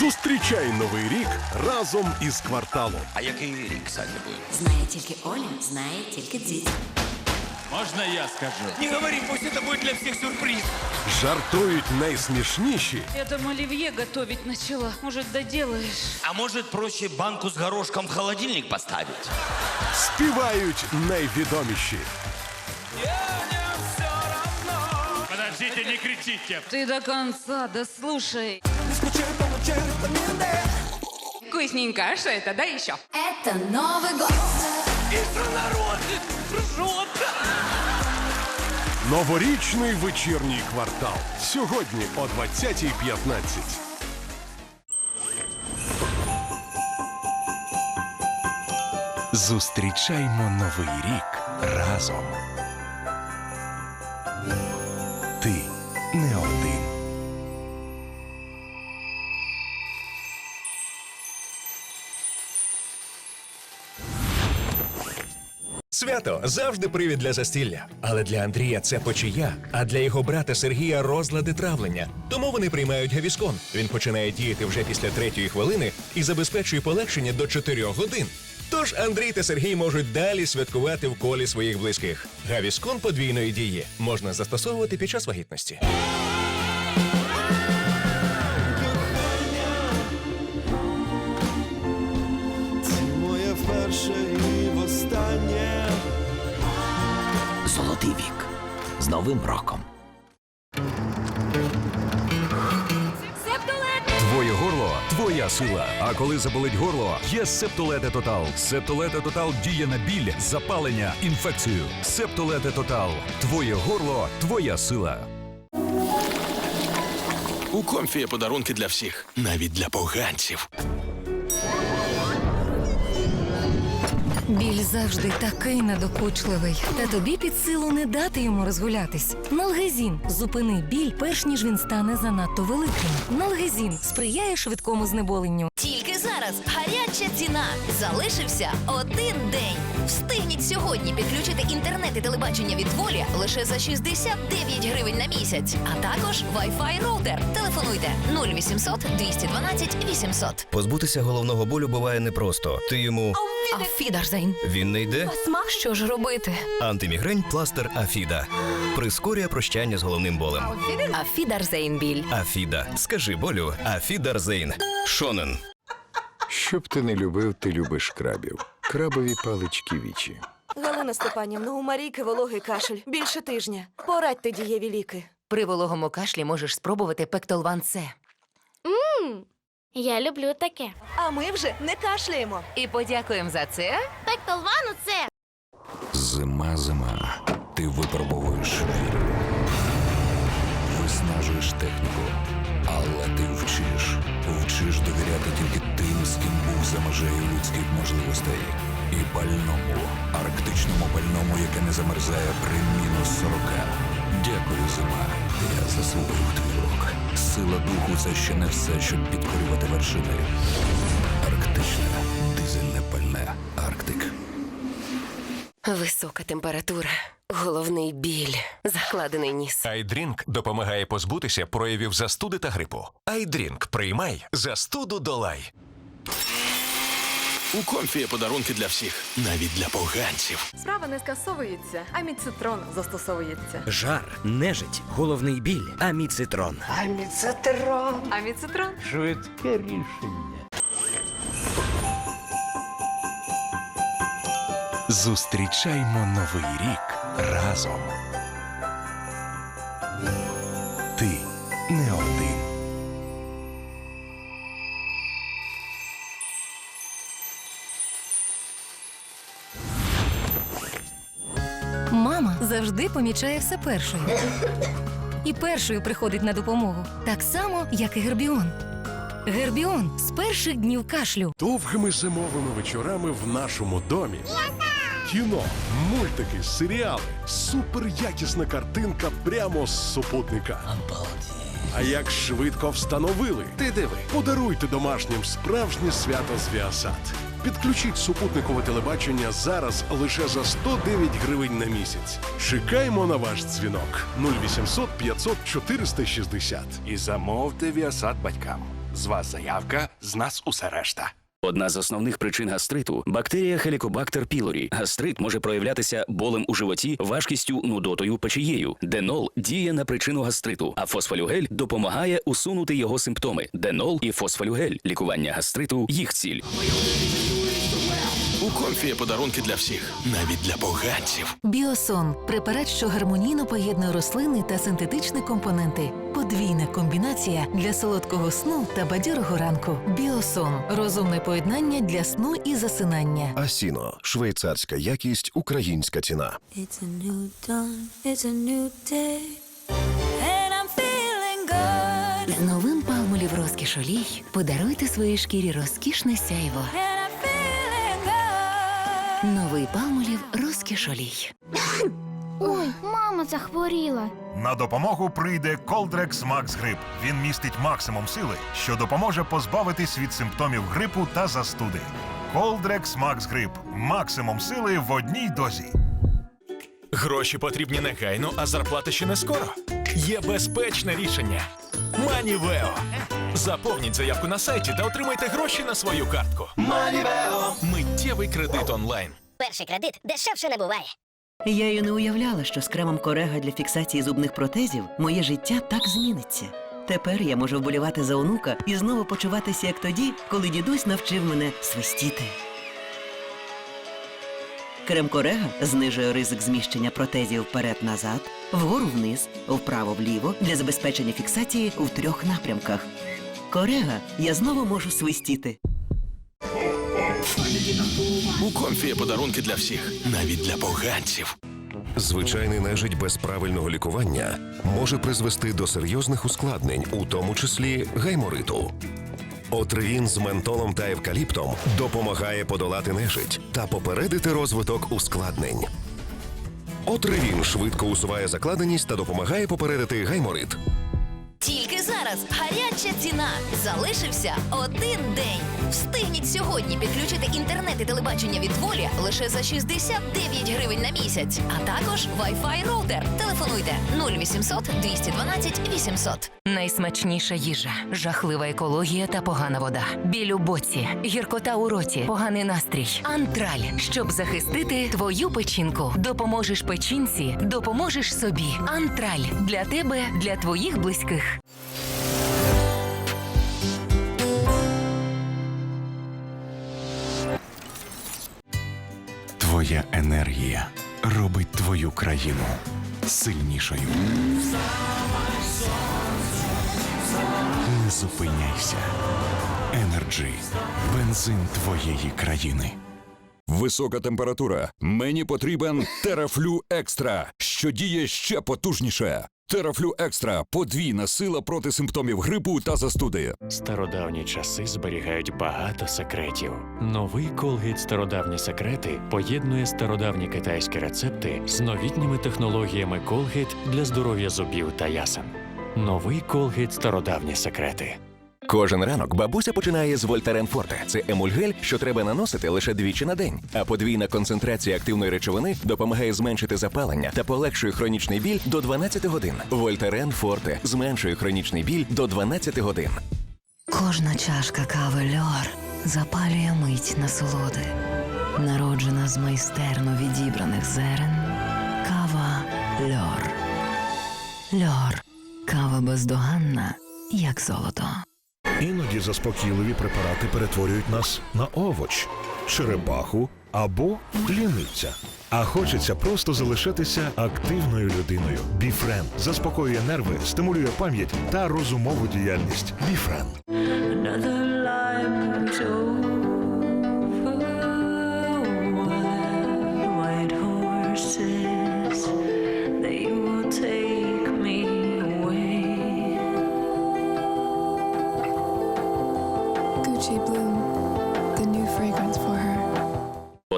Зустрічай новий рік разом із кварталом. А який рік, кстати, буде? Знає тільки Оля, знає тільки дідь. Можно я скажу? Не говори, пусть это будет для всех сюрприз. Жартують найсмішніші Я там оливье готовить начала. Может, доделаешь? А может проще банку с горошком в холодильник поставить? співають найвідоміші. Подождите, не кричите. Ты до конца дослушай. Вкусненько, а что это? Да еще. Это Новый год. Новорічний вечірній квартал. Сьогодні о 20.15. Зустрічаймо новий рік разом. Ти Свято завжди привід для застілля. Але для Андрія це почия, а для його брата Сергія розлади травлення. Тому вони приймають гавіскон. Він починає діяти вже після третьої хвилини і забезпечує полегшення до 4 годин. Тож Андрій та Сергій можуть далі святкувати в колі своїх близьких. Гавіскон подвійної дії можна застосовувати під час вагітності. Новим роком. Твоє горло твоя сила. А коли заболить горло, є Септолете Тотал. Септолете Тотал діє на біль, запалення, інфекцію. Септолете Тотал. Твоє горло твоя сила. У комфі є подарунки для всіх, навіть для поганців. Біль завжди такий надокучливий. Та тобі під силу не дати йому розгулятись. Налгезін зупини біль, перш ніж він стане занадто великим. Налгезін сприяє швидкому знеболенню. Зараз гаряча ціна. Залишився один день. Встигніть сьогодні підключити інтернет і телебачення від волі лише за 69 гривень на місяць. А також Wi-Fi роутер. Телефонуйте 0800 212 800. Позбутися головного болю буває непросто. Ти йому Афідарзайн. він не йде. Смак, що ж робити? Антимігрень пластир Афіда прискорює прощання з головним болем. Афідарзайн біль. Афіда. Скажи болю. Афідарзейн. Шонен. Щоб ти не любив, ти любиш крабів. Крабові палички вічі. Галина Степанівна, у Марійки вологий кашель. Більше тижня. Порадьте дієві ліки. При вологому кашлі можеш спробувати Пектолван С. Я люблю таке. А ми вже не кашляємо. І подякуємо за це. Пектолвану це. Зима, зима. Ти випробовуєш віру. Виснажуєш техніку. Але ти вчиш. Вчиш довіряти тільки тим, з ким був за межею людських можливостей. І пальному, арктичному пальному, яке не замерзає при мінус 40. Дякую, зима. Я засвоїв твій рок. Сила духу це ще не все, щоб підкорювати вершини. Арктичне, дизельне пальне. Арктик. Висока температура, головний біль, закладений ніс. Айдрінк допомагає позбутися проявів застуди та грипу. Айдрінк приймай, застуду долай. У комфі є подарунки для всіх, навіть для поганців. Справа не скасовується, а міцитрон застосовується. Жар, нежить, головний біль. Аміцитрон. А міцитрон? Швидке рішення. Зустрічаймо новий рік разом. Ти не один. Мама завжди помічає все першою. І першою приходить на допомогу. Так само, як і Гербіон. Гербіон з перших днів кашлю. Довгими зимовими вечорами в нашому домі. Кіно, мультики, серіали, суперякісна картинка прямо з супутника. А як швидко встановили? Ти диви. Подаруйте домашнім справжнє свято з Віасат. Підключіть супутникове телебачення зараз лише за 109 гривень на місяць. Чекаємо на ваш дзвінок 0800 500 460. І замовте Віасад батькам. З вас заявка, з нас усе решта. Одна з основних причин гастриту бактерія Helicobacter pylori. Гастрит може проявлятися болем у животі, важкістю, нудотою, печією. Денол діє на причину гастриту, а фосфолюгель допомагає усунути його симптоми. Денол і фосфолюгель лікування гастриту їх ціль. У комфі є подарунки для всіх, навіть для поганців. Біосон препарат, що гармонійно поєднує рослини та синтетичні компоненти. Подвійна комбінація для солодкого сну та бадьорого ранку. Біосон розумне поєднання для сну і засинання. Асіно. Швейцарська якість, українська ціна. It's a new dawn, it's a new day. And I'm feeling good. З новим палмолів розкіш олій подаруйте своїй шкірі розкішне сяйво. Новий палмолів розкіш олій. Ой, мама захворіла. На допомогу прийде Колдрекс Макс Грип. Він містить максимум сили, що допоможе позбавитись від симптомів грипу та застуди. Колдрекс Макс Грип. Максимум сили в одній дозі. Гроші потрібні негайно, а зарплата ще не скоро. Є безпечне рішення. Манівео. Заповніть заявку на сайті та отримайте гроші на свою картку. Манівео. Миттєвий кредит онлайн. Перший кредит дешевше не буває. Я й не уявляла, що з кремом Корега для фіксації зубних протезів моє життя так зміниться. Тепер я можу вболівати за онука і знову почуватися як тоді, коли дідусь навчив мене свистіти. Крем Корега знижує ризик зміщення протезів вперед-назад, вгору-вниз, вправо-вліво для забезпечення фіксації у трьох напрямках. Корега я знову можу свистіти. У комфі є подарунки для всіх, навіть для поганців. Звичайний нежить без правильного лікування може призвести до серйозних ускладнень, у тому числі гаймориту. Отривін з ментолом та евкаліптом допомагає подолати нежить та попередити розвиток ускладнень. Отривін швидко усуває закладеність та допомагає попередити гайморит. Тільки зараз гаряча ціна. Залишився один день. Встигніть сьогодні підключити інтернет і телебачення від волі лише за 69 гривень на місяць. А також Wi-Fi роутер. Телефонуйте 0800 212 800. Найсмачніша їжа, жахлива екологія та погана вода. Біль у боці, гіркота у роті, поганий настрій. Антраль, щоб захистити твою печінку. Допоможеш печінці, допоможеш собі. Антраль для тебе, для твоїх близьких. Твоя енергія робить твою країну сильнішою. Не зупиняйся. Енерджі. Бензин твоєї країни. Висока температура. Мені потрібен Терафлю Екстра, що діє ще потужніше. Терафлю Екстра подвійна сила проти симптомів грипу та застуди. Стародавні часи зберігають багато секретів. Новий колгіт Стародавні секрети поєднує стародавні китайські рецепти з новітніми технологіями колгіт для здоров'я зубів та ясен. Новий колгіт Стародавні секрети. Кожен ранок бабуся починає з Вольтарен Форте. Це емульгель, що треба наносити лише двічі на день. А подвійна концентрація активної речовини допомагає зменшити запалення та полегшує хронічний біль до 12 годин. Вольтарен Форте зменшує хронічний біль до 12 годин. Кожна чашка кави льор запалює мить насолоди, народжена з майстерно відібраних зерен. Кава льор. Льор. Кава бездоганна, як золото. Іноді заспокійливі препарати перетворюють нас на овоч, черепаху або ліниця. А хочеться просто залишатися активною людиною. Біфрен заспокоює нерви, стимулює пам'ять та розумову діяльність. Біфрен.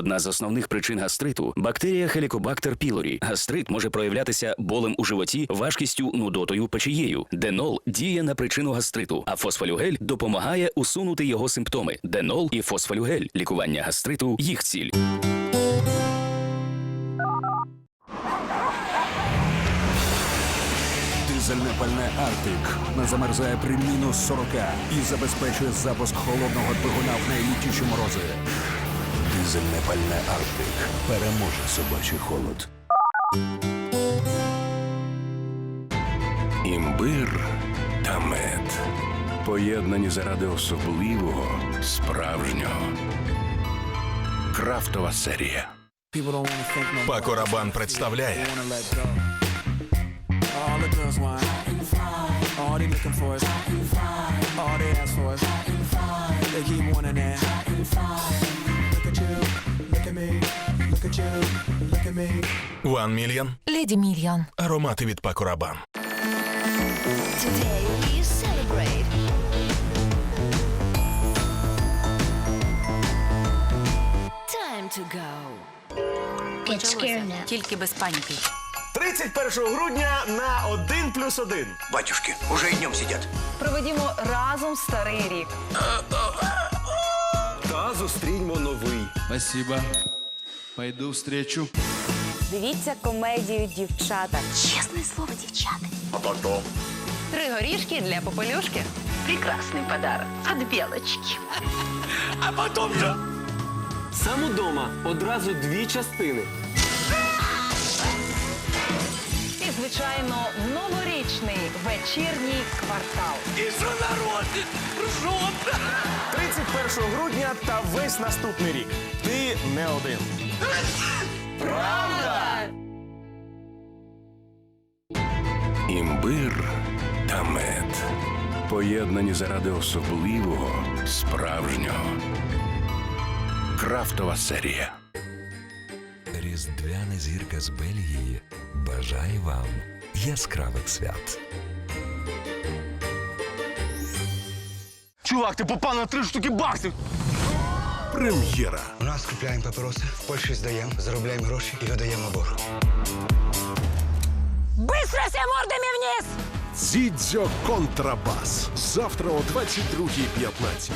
Одна з основних причин гастриту бактерія Helicobacter pylori. Гастрит може проявлятися болем у животі, важкістю, нудотою, печією. Денол діє на причину гастриту, а фосфолюгель допомагає усунути його симптоми. Денол і фосфолюгель лікування гастриту їх ціль. Дизельне пальне Артик не замерзає при мінус 40 і забезпечує запуск холодного двигуна в найлютіші морози. Дизельне пальне Артик переможе собачий холод. Імбир та мед. Поєднані заради особливого, справжнього. Крафтова серія. Пако Рабан представляє One Million Леді Мільйон. аромати від Пако Рабан. Today we celebrate. Time to go. Тільки без паніки. 31 грудня на 1 плюс 1 Батюшки, уже и днем сидят. Проведімо разом старий рік. Та зустріньмо новий Спасибо Пойду встречу Дивіться комедію дівчата. Чесне слово, дівчата. А потом? Три горішки для попелюшки. Прекрасний подарок. От білочки. А потом. Сам удома одразу дві частини І, звичайно, новорічний вечірній квартал. 31 грудня та весь наступний рік Ти не один Правда! Імбир та мед. Поєднані заради особливого, справжнього. Крафтова серія. Різдвяна зірка з Бельгії бажає вам яскравих свят. Чувак, ти попав на три штуки баксів Прем'єра. У нас купляємо папироси, в Польщі здаємо, заробляємо гроші і видаємо борг. Быстро все мордами вниз! Дзідзьо Контрабас. Завтра о 22.15.